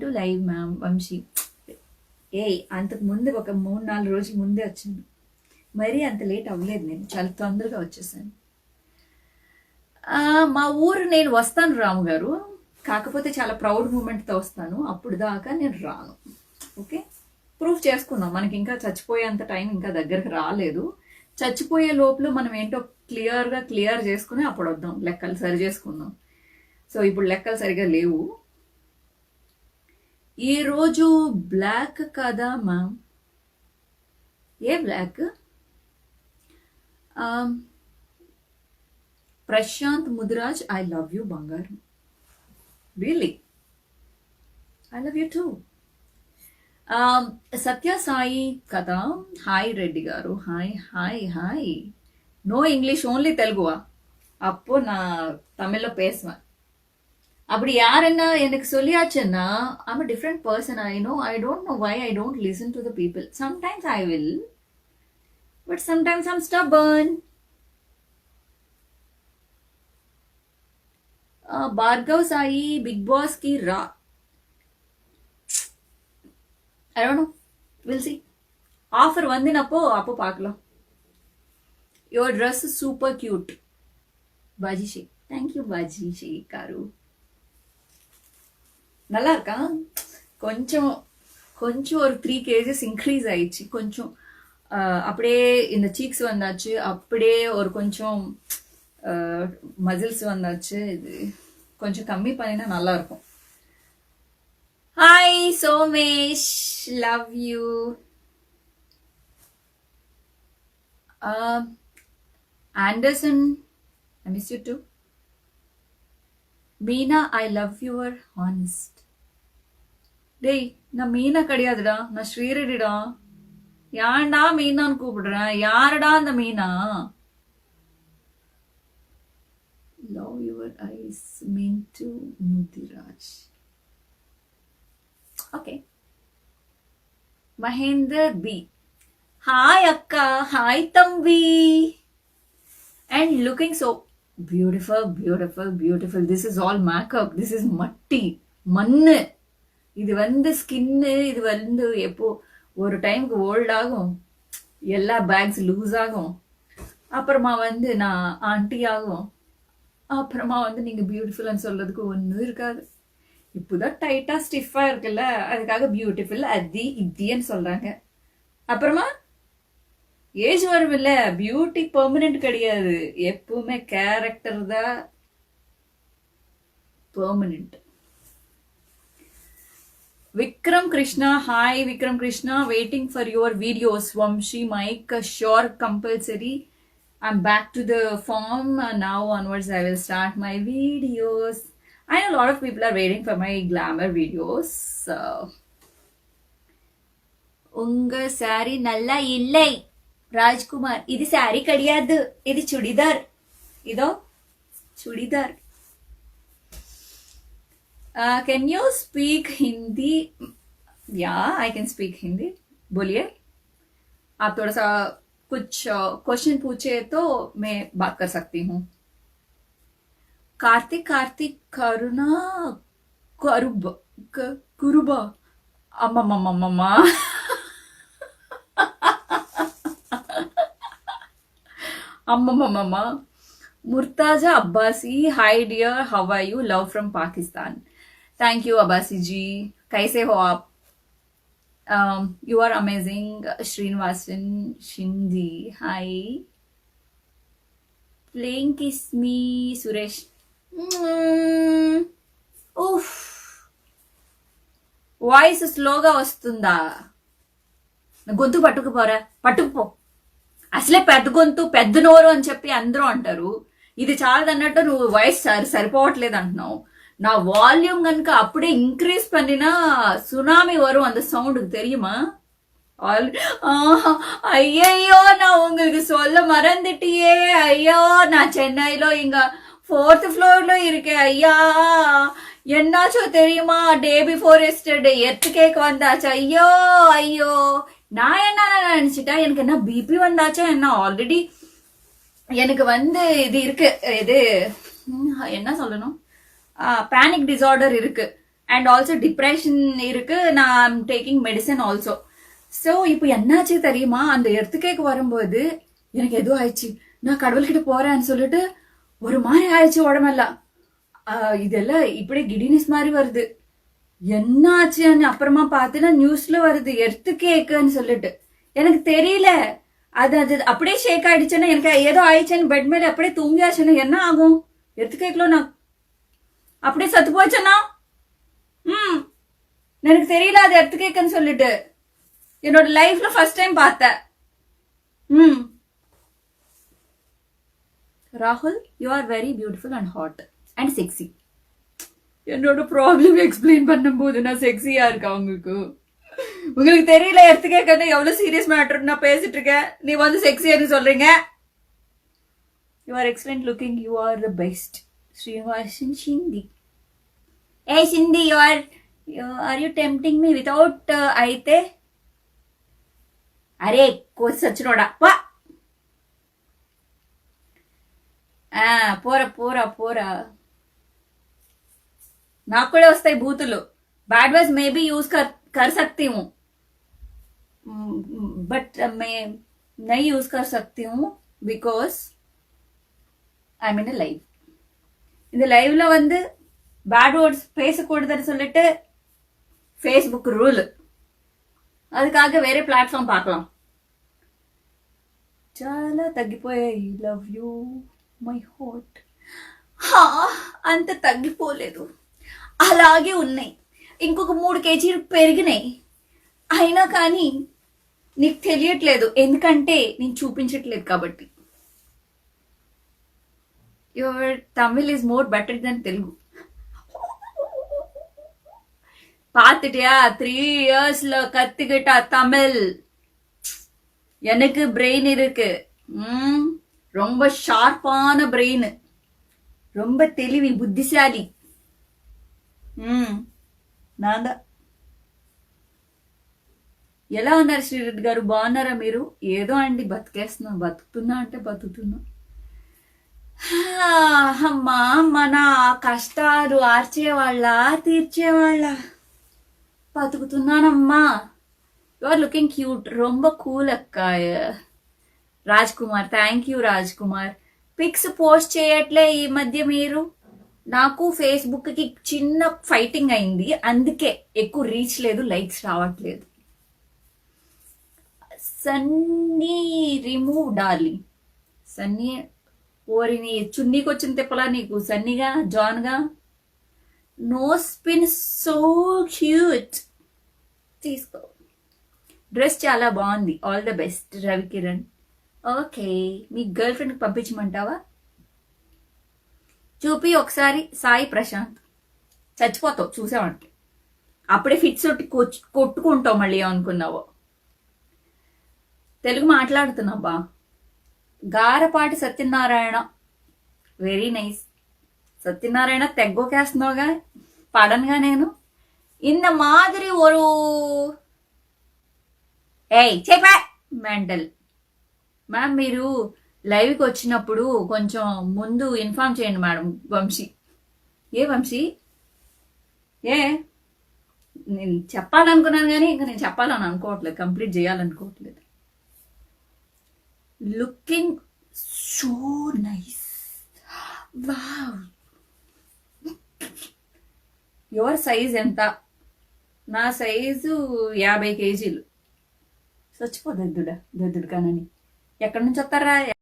To live ma'am Vamsi. ఏయ్ అంతకు ముందు ఒక మూడు నాలుగు రోజుల ముందే వచ్చాను మరీ అంత లేట్ అవ్వలేదు నేను. చాలా తొందరగా వచ్చేసాను. మా ఊరు నేను వస్తాను రాము గారు. కాకపోతే చాలా ప్రౌడ్ మూమెంట్తో వస్తాను. అప్పుడు దాకా నేను రాను. ఓకే? ప్రూఫ్ చేసుకుందాం. మనకి ఇంకా చచ్చిపోయేంత టైం ఇంకా దగ్గరకు రాలేదు. చచ్చిపోయే లోపల మనం ఏంటో క్లియర్గా క్లియర్ చేసుకుని అప్పుడు వద్దాం. లెక్కలు సరి చేసుకుందాం. సో ఇప్పుడు లెక్కలు సరిగా లేవు. ఈరోజు బ్లాక్ కదా ma'am A block? Prashanth Mudiraj I love you బంగారం. Really I love you too Sathyasai కథ hi Reddy garu. Hi hi hi no English only తెలుగువా అప్పు నా తమిళ్ళో పేస్వా அப்படி யாருன்னா எனக்கு சொல்லியாச்சுன்னா I'm a different person I know I don't know why I don't listen to the people sometimes I will but sometimes I'm stubborn Bhargav Sai big boss की रा I don't know will see offer வந்துனப்போ அப்போ பார்க்கலாம் your dress super cute Baji Shaik thank you Baji Shaik garu நல்லா இருக்கா கொஞ்சம் கொஞ்சம் ஒரு three kgs increase ஆயிடுச்சு. கொஞ்சம் அப்படியே இந்த சீக்ஸ் வந்தாச்சு. அப்படியே ஒரு கொஞ்சம் மசில்ஸ் வந்தாச்சு. இது கொஞ்சம் கம்மி பண்ணினா நல்லா இருக்கும் hi Somesh love you Anderson. I miss you too Meena I love your honest டேய் நான் மீனா கிடையாதுடா. நான் ஸ்ரீரடிடா. ஏன்டா மீனான்னு கூப்பிடுறேன் யாருடா அந்த Meena? Love your eyes mean to Mudiraj okay Mahender B hi அக்கா ஹாய் தம்பி and looking so beautiful beautiful beautiful this is all makeup this is மட்டி மண்ணு இது வந்து ஸ்கின்னு இது வந்து எப்போ ஒரு டைமுக்கு ஓல்ட் ஆகும். எல்லா பேக்ஸ் லூஸ் ஆகும். அப்புறமா வந்து நான் ஆண்டி ஆகும். அப்புறமா வந்து நீங்கள் பியூட்டிஃபுல்னு சொல்கிறதுக்கு ஒன்றும் இருக்காது. இப்போதான் டைட்டாக ஸ்டிஃபாக இருக்குல்ல அதுக்காக பியூட்டிஃபுல் அதி இத்தின்னு சொல்கிறாங்க அப்புறமா ஏஜ் வரும் இல்லை பியூட்டி பெர்மனெண்ட் கிடையாது. எப்பவுமே கேரக்டர் தான் permanent Vikram Krishna, hi Vikram Krishna, waiting for your videos. Vamshi, Mike, uh, sure, compulsory. I'm back to the form. Uh, now onwards, I will start my videos. I know a lot of people are waiting for my glamour videos. So. உங்க சாரி நல்லா இல்லை ராஜ்குமார் இது சாரி கிடையாது இது சுடிதார் இதோ churidar can you speak Hindi या I can speak Hindi बोलिए। आप थोड़ा सा कुछ uh, क्वेश्चन पूछे तो मैं बात कर सकती हूँ। कार्तिक कार्तिक करुणा, करुब कुरुब। अम्मा मम्मा अम्मा मम्मा Murtaza Abbasi hi dear how are you love from Pakistan thank you Abbasi ji కైసే హో ఆప్ you are amazing Srinivasan Shinde hi playing kiss me Suresh uff voice స్లోగా వస్తుందా? గొంతు పట్టుకుపోరా పట్టుకుపో. అసలే పెద్ద గొంతు పెద్ద నోరు అని చెప్పి అందరూ అంటారు. ఇది చాలదన్నట్టు నువ్వు వాయిస్ సరి సరిపోవట్లేదు అంటున్నావు. நான் வால்யூம் கணக்கு அப்படியே இன்க்ரீஸ் பண்ணினா சுனாமி வரும் அந்த சவுண்டுக்கு தெரியுமா? ஐயோ நான் உங்களுக்கு சொல்ல மறந்துட்டியே ஐயோ நான் சென்னையில இங்க ஃபோர்த் ஃப்ளோர்ல இருக்கேன் ஐயா. என்னாச்சோ தெரியுமா? Day before yesterday earthquake வந்தாச்சா? ஐயோ ஐயோ. நான் என்ன நினைச்சிட்டேன் எனக்கு என்ன பிபி வந்தாச்சா? என்ன ஆல்ரெடி எனக்கு வந்து இது இருக்கு. இது என்ன சொல்லணும்? பேனிக் டிசார்டர் இருக்கு. அண்ட் ஆல்சோ டிப்ரெஷன் இருக்கு. நான் டேக்கிங் மெடிசன் ஆல்சோ ஸோ இப்போ என்னாச்சு தெரியுமா? அந்த எர்த்துக்கேக்கு வரும்போது எனக்கு எதுவும் ஆயிடுச்சு. நான் கடவுள்கிட்ட போறேன்னு சொல்லிட்டு ஒரு மாதிரி ஆயிடுச்சு உடம்பெல்லாம். இதெல்லாம் இப்படி கிடினஸ் மாதிரி வருது. என்ன ஆச்சுன்னு அப்புறமா பார்த்தீங்கன்னா நியூஸ்ல வருது எர்த்து கேக்குன்னு சொல்லிட்டு. எனக்கு தெரியல. அது அது அப்படியே ஷேக் ஆயிடுச்சுன்னா எனக்கு ஏதோ ஆயிடுச்சுன்னு பெட் மேல அப்படியே தூங்கியாச்சுன்னா என்ன ஆகும்? எர்த்து கேக்கல நான் அப்படியே சத்து போச்சேன்னா? ம். எனக்கு தெரியல அது எர்த்து சொல்லிட்டு. என்னோட லைஃப்ல ஃபர்ஸ்ட் டைம் பார்த்தேன். ம். ராகுல் you are very beautiful and hot and sexy என்னோட ப்ராப்ளம் எக்ஸ்பிளைன் பண்ணும்போது நான் செக்ஸியா இருக்கேன் அவங்களுக்கு உங்களுக்கு தெரியல எடுத்துக்க கண்ணு எவ்வளவு சீரியஸ் மேட்டர் நான் பேசிட்டு இருக்கேன். நீ வந்து செக்ஸியான்னு சொல்றீங்க? You are excellent looking you are the best So you are in Shindi. Hey Shindi, you are you, are you tempting me without uh, Aite? అరే కోసి సచ్చినోడా వా పోరా పోరా పోరా నాకు కూడా వస్తాయి బూతులు బ్యాడ్ వర్డ్స్ మేబీ యూజ్ కర్ कर सकती हूँ बट मैं नहीं यूज कर सकती हूँ because I mean a life இந்த லைவ்ல வந்து பேட் வேர்ட்ஸ் பேசக்கூடாதுன்னு சொல்லிட்டு ஃபேஸ்புக் ரூல் அதுக்காக వేరే ప్లాట్ఫామ్ பார்க்கலாம் చాలా తగ్గిపోయాయి లవ్ యూ మై హాట్ అంత తగ్గిపోలేదు అలాగే ఉన్నాయి ఇంకొక మూడు కేజీలు పెరిగినాయి అయినా కానీ నీకు తెలియట్లేదు ఎందుకంటే నేను చూపించట్లేదు కాబట్టి your Tamil is more better than Telugu பார்த்துட்டியா three இயர்ஸ்ல கத்துக்கிட்டா தமிழ் எனக்கு பிரெயின் இருக்கு ம் ரொம்ப ஷார்ப்பான பிரெயின் ரொம்ப தெளிவி புத்திசாலி ம் நான் தான் ఎలా ఉన్నారు శ్రీరెడ్డి గారు బాగున్నారా మీరు ఏదో అండి బతికేస్తున్నా బతుకుతున్నా అంటే బతుకుతున్నా హా, అమ్మా మన కష్టాలు ఆర్చేవాళ్ళ తీర్చేవాళ్ళ. బతుకుతున్నానమ్మా. యు ఆర్ లుకింగ్ క్యూట్ రొంబ కూల్ అక్క Raj Kumar thank you Raj Kumar pics post చేయట్లే ఈ మధ్య మీరు? నాకు ఫేస్బుక్కి చిన్న ఫైటింగ్ అయింది. అందుకే ఎక్కువ రీచ్ లేదు లైక్స్ రావట్లేదు. సన్నీ రిమూవ్ డార్లింగ్ సన్నీ ఓరి నీ చున్నీకి వచ్చిన తిప్పలా నీకు సన్నీగా జాన్గా. No spin so cute. తీసుకో. డ్రెస్ చాలా బాగుంది. All the best Ravi Kiran okay me girl ఫ్రెండ్కి పంపించమంటావా? చూపి ఒకసారి సాయి ప్రశాంత్. చచ్చిపోతావు చూసావంటే. అప్పుడే ఫిట్స్ ఒట్టి కొట్టుకుంటావు మళ్ళీ అనుకున్నావు తెలుగు మాట్లాడుతున్నావు బా. గారపాటి సత్యనారాయణ వెరీ నైస్ సత్యనారాయణ తెగ్గొకేస్తున్నావుగా పడనుగా నేను இந்த மாதிரி ஒரு ఏయ్ చెప్పా మెంటల్ మ్యామ్ మీరు లైవ్కి వచ్చినప్పుడు కొంచెం ముందు ఇన్ఫార్మ్ చేయండి మేడం వంశీ ఏ వంశీ ఏ నేను చెప్పాలనుకున్నాను కానీ ఇంకా నేను చెప్పాలని అనుకోవట్లేదు complete చేయాలనుకోవట్లేదు Looking so nice wow your size ఎంత? నా సైజు యాభై కేజీలు. చచ్చిపో దద్దుడా దద్దుడు కానని ఎక్కడి నుంచి వస్తారా?